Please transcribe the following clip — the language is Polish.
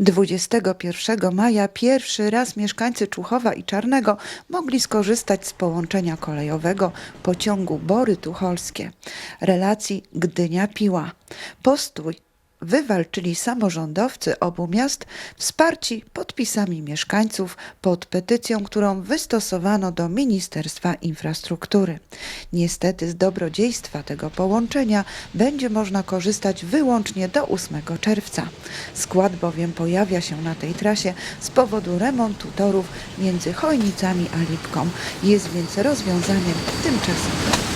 21 maja pierwszy raz mieszkańcy Czuchowa i Czarnego mogli skorzystać z połączenia kolejowego pociągu Bory Tucholskie, relacji Gdynia-Piła. Postój wywalczyli samorządowcy obu miast, wsparci podpisami mieszkańców pod petycją, którą wystosowano do Ministerstwa Infrastruktury. Niestety z dobrodziejstwa tego połączenia będzie można korzystać wyłącznie do 8 czerwca. Skład bowiem pojawia się na tej trasie z powodu remontu torów między Chojnicami a Lipką. Jest więc rozwiązaniem tymczasowym.